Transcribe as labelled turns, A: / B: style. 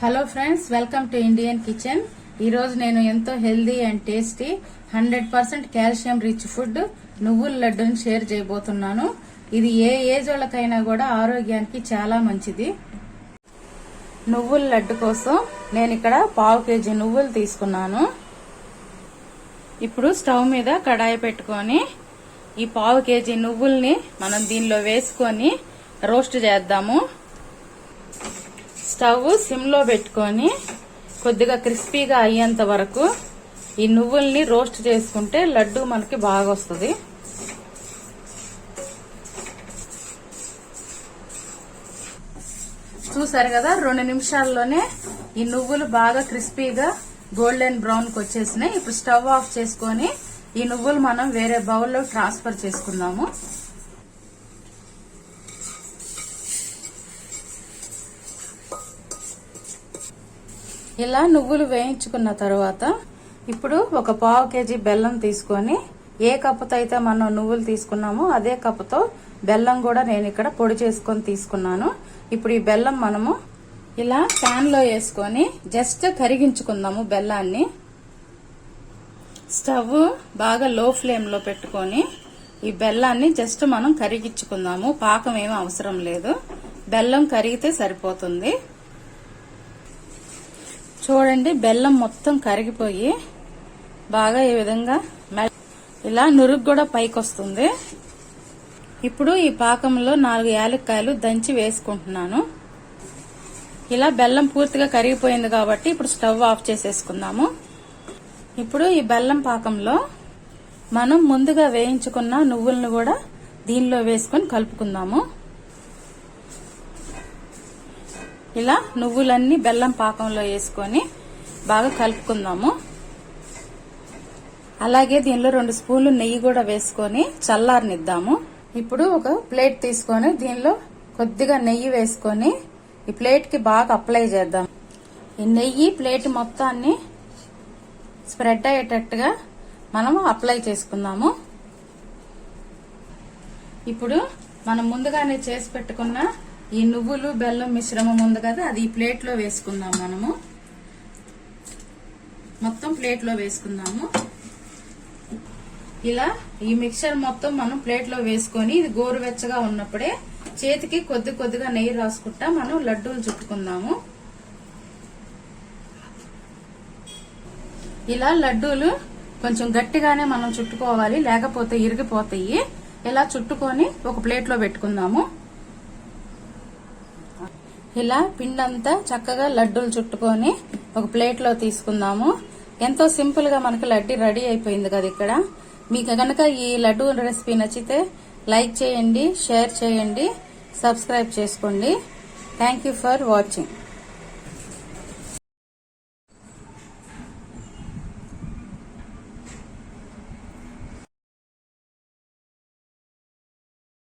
A: Hello friends welcome to Indian kitchen ఈ రోజు నేను ఎంతో healthy and tasty hundred percent calcium rich food నువ్వుల లడ్డుని షేర్ చేయబోతున్నాను. ఇది ఏ ఏజ్ వాళ్ళకైనా కూడా ఆరోగ్యానికి చాలా మంచిది. నువ్వుల లడ్డు కోసం నేను ఇక్కడ పావు కేజీ నువ్వులు తీసుకున్నాను. ఇప్పుడు స్టవ్ మీద కడాయి పెట్టుకొని ఈ పావు కేజీ నువ్వుల్ని మనం దీనిలో వేసుకొని రోస్ట్ చేద్దాము. స్టవ్ సిమ్లో పెట్టుకొని కొద్దిగా క్రిస్పీగా అయ్యేంత వరకు ఈ నువ్వుల్ని రోస్ట్ చేసుకుంటే లడ్డు మనకి బాగా వస్తుంది. చూసారు కదా రెండు నిమిషాల్లోనే ఈ నువ్వులు బాగా క్రిస్పీగా గోల్డెన్ బ్రౌన్కి వచ్చేసినాయి. ఇప్పుడు స్టవ్ ఆఫ్ చేసుకొని ఈ నువ్వులు మనం వేరే బౌల్లో ట్రాన్స్ఫర్ చేసుకుందాము. ఇలా నువ్వులు వేయించుకున్న తర్వాత ఇప్పుడు ఒక పావు కేజీ బెల్లం తీసుకొని ఏ కప్పుతో అయితే మనం నువ్వులు తీసుకున్నామో అదే కప్పుతో బెల్లం కూడా నేను ఇక్కడ పొడి చేసుకొని తీసుకున్నాను. ఇప్పుడు ఈ బెల్లం మనము ఇలా ప్యాన్లో వేసుకొని జస్ట్ కరిగించుకుందాము బెల్లాన్ని. స్టవ్ బాగా లో ఫ్లేమ్లో పెట్టుకొని ఈ బెల్లాన్ని జస్ట్ మనం కరిగించుకుందాము. పాకం ఏమీ అవసరం లేదు. బెల్లం కరిగితే సరిపోతుంది. చూడండి బెల్లం మొత్తం కరిగిపోయి బాగా ఈ విధంగా ఇలా నురుగు కూడా పైకి వస్తుంది ఇప్పుడు ఈ పాకంలో నాలుగు యాలక్కాయలు దంచి వేసుకుంటున్నాను. ఇలా బెల్లం పూర్తిగా కరిగిపోయింది కాబట్టి ఇప్పుడు స్టవ్ ఆఫ్ చేసేసుకుందాము. ఇప్పుడు ఈ బెల్లం పాకంలో మనం ముందుగా వేయించుకున్న నువ్వులను కూడా దీనిలో వేసుకొని కలుపుకుందాము. ఇలా నువ్వులన్నీ బెల్లం పాకంలో వేసుకొని బాగా కలుపుకుందాము. అలాగే దీనిలో రెండు స్పూన్లు నెయ్యి కూడా వేసుకొని చల్లారనిద్దాము. ఇప్పుడు ఒక ప్లేట్ తీసుకొని దీనిలో కొద్దిగా నెయ్యి వేసుకొని ఈ ప్లేట్కి బాగా అప్లై చేద్దాం. ఈ నెయ్యి ప్లేట్ మొత్తాన్ని స్ప్రెడ్ అయ్యేటట్టుగా మనం అప్లై చేసుకుందాము. ఇప్పుడు మనం ముందుగానే చేసి పెట్టుకున్న ఈ నువ్వులు బెల్లం మిశ్రమం ఉంది కదా అది ఈ ప్లేట్లో వేసుకుందాం మనము. మొత్తం ప్లేట్లో వేసుకుందాము. ఇలా ఈ మిక్చర్ మొత్తం మనం ప్లేట్లో వేసుకొని ఇది గోరువెచ్చగా ఉన్నప్పుడే చేతికి కొద్ది కొద్దిగా నెయ్యి రాసుకుంటా మనం లడ్డూలు చుట్టుకుందాము. ఇలా లడ్డూలు కొంచెం గట్టిగానే మనం చుట్టుకోవాలి లేకపోతే ఇరిగిపోతాయి. ఇలా చుట్టుకొని ఒక ప్లేట్లో పెట్టుకుందాము. ఇలా పిండంతా చక్కగా లడ్డూలు చుట్టుకొని ఒక ప్లేట్లో తీసుకుందాము. ఎంతో సింపుల్గా మనకి లడ్డీ రెడీ అయిపోయింది కదా ఇక్కడ. మీకు కనుక ఈ లడ్డూ రెసిపీ నచ్చితే లైక్ చేయండి షేర్ చేయండి సబ్స్క్రైబ్ చేసుకోండి. Thank you for watching